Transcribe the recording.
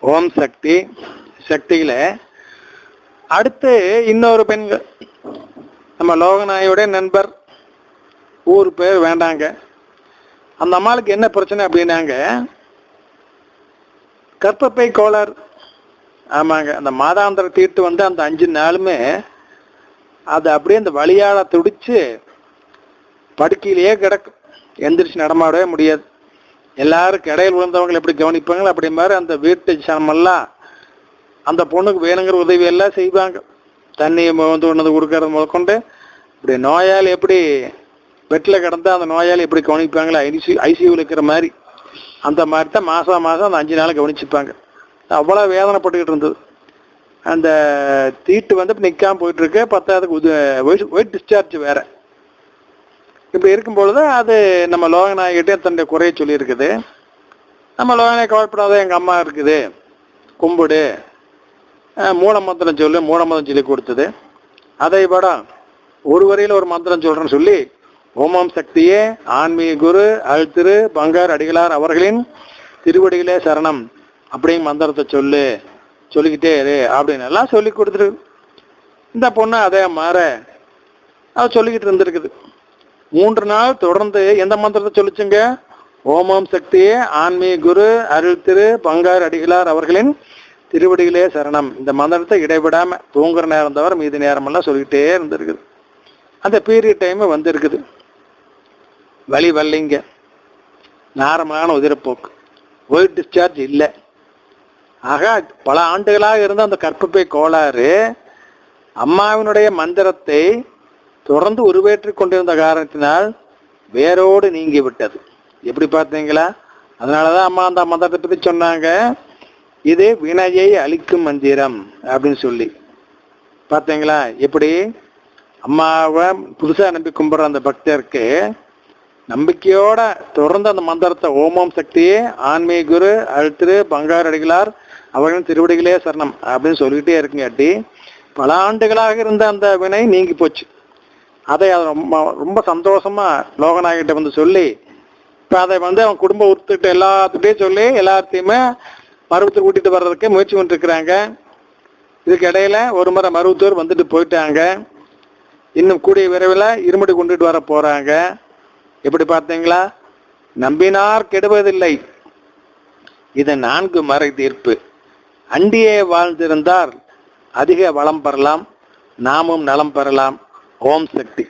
ஓம் சக்தி. சக்தியில அடுத்து இன்னொரு பெண்கள் நம்ம லோகநாயோட நண்பர். ஊர் பேர் வேண்டாங்க. அந்த அம்மாளுக்கு என்ன பிரச்சனை அப்படின்னாங்க கற்பப்பை கோளாறு ஆமாங்க அந்த மாதாந்திர தீர்த்து வந்து அந்த அஞ்சு நாளுமே அது அப்படியே அந்த வழியால துடிச்சு படுக்கையிலேயே கிடக்கும். எந்திரிச்சு நடமாடவே முடியாது. எல்லாரும் கடையில் விழுந்தவங்களை எப்படி கவனிப்பாங்களோ அப்படி மாதிரி அந்த வீட்டு சனமெல்லாம் அந்த பொண்ணுக்கு வேணுங்கிற உதவி எல்லாம் செய்வாங்க. தண்ணியை வந்து ஒன்று கொடுக்கறது முதற்கொண்டு இப்படி நோயாளி எப்படி பெட்டில் கிடந்தால் அந்த நோயாளி எப்படி கவனிப்பாங்களா? ஐசி ஐசியூவில் இருக்கிற மாதிரி. அந்த மாதிரி தான் மாதம் மாதம் அந்த அஞ்சு நாள் கவனிச்சுப்பாங்க. அவ்வளோ வேதனைப்பட்டுக்கிட்டு இருந்தது. அந்த தீட்டு வந்து இப்போ நிற்காம போயிட்டுருக்கு பத்தாவதுக்கு உது வெயிட் டிஸ்சார்ஜ் வேறு. இப்படி இருக்கும் பொழுது அது நம்ம லோகநாயகிட்டே தன்னுடைய குறைய சொல்லியிருக்குது. நம்ம லோகநாயக கவலைப்படாத எங்கள் அம்மா இருக்குது. கும்பிடு. மூல மந்திரம் சொல்லு மூல மந்திரம் சொல்லி கொடுத்தது. அதை படம் ஒரு வரையில் ஒரு மந்திரம் சொல்கிறேன்னு சொல்லி ஓமம் சக்தியே ஆன்மீக குரு அழுத்திரு பங்கார் அடிகளார் அவர்களின் திருவடிகளே சரணம். அப்படிங்கிற மந்திரத்தை சொல்லு சொல்லிக்கிட்டே இரு அப்படின்னு எல்லாம் சொல்லி கொடுத்துரு. இந்த பொண்ணு அதே மாற அது சொல்லிக்கிட்டு இருந்திருக்குது. மூன்று நாள் தொடர்ந்து எந்த மந்திரத்தை சொல்லிச்சுங்க? ஓமம் சக்தியே ஆன்மீக குரு அருள் திரு பங்கார் அடிகளார் அவர்களின் திருவடிகளே சரணம். இந்த மந்திரத்தை இடைவிடாம தூங்குற நேரம் தவிர மீதி நேரமெல்லாம் சொல்லிக்கிட்டே இருந்திருக்குது. அந்த பீரியட் டைம் வந்திருக்குது. வழி வரலைங்க. நார்மலான உதிரப்போக்கு. ஒயிட் டிஸ்சார்ஜ் இல்லை. ஆக பல ஆண்டுகளாக இருந்த அந்த கற்பப்பை கோளாறு அம்மாவினுடைய மந்திரத்தை தொடர்ந்து உருவேற்றிக் கொண்டிருந்த காரணத்தினால் வேரோடு நீங்கி விட்டது. எப்படி பார்த்தீங்களா? அதனாலதான் அம்மா அந்த மந்திரத்தை பத்தி சொன்னாங்க இது வினையை அழிக்கும் மந்திரம் அப்படின்னு சொல்லி. பார்த்தீங்களா? எப்படி? அம்மாவை புதுசாக நம்பி கும்பிட்ற அந்த பக்தருக்கு நம்பிக்கையோட தொடர்ந்து அந்த மந்திரத்தை ஓமம் சக்தியே ஆன்மீக குரு அழுத்திரு பங்காறு அடிகளார் அவர்களின் திருவடிகளே சரணம் அப்படின்னு சொல்லிக்கிட்டே இருக்குங்காட்டி பல ஆண்டுகளாக இருந்த அந்த வினை நீங்கி போச்சு. அதை அதை ரொம்ப ரொம்ப சந்தோஷமா லோகநாயகிட்ட வந்து சொல்லி இப்போ அதை வந்து அவன் குடும்ப உறுத்துட்டு எல்லாத்துட்டையும் சொல்லி எல்லாத்தையுமே மருவத்தூர் கூட்டிகிட்டு வர்றதுக்கு முயற்சி பண்ணிட்டு இதுக்கு இடையில ஒரு முறை மருவத்தூர் வந்துட்டு போயிட்டாங்க. இன்னும் கூடிய விரைவில் இருமுடி கொண்டுட்டு வர போகிறாங்க எப்படி பார்த்தீங்களா? நம்பினார் கெடுவதில்லை. இது நான்கு மறை தீர்ப்பு. அண்டியே வாழ்ந்திருந்தால் அதிக வளம் பெறலாம் நாமும் நலம் பெறலாம். ஓம் சக்தி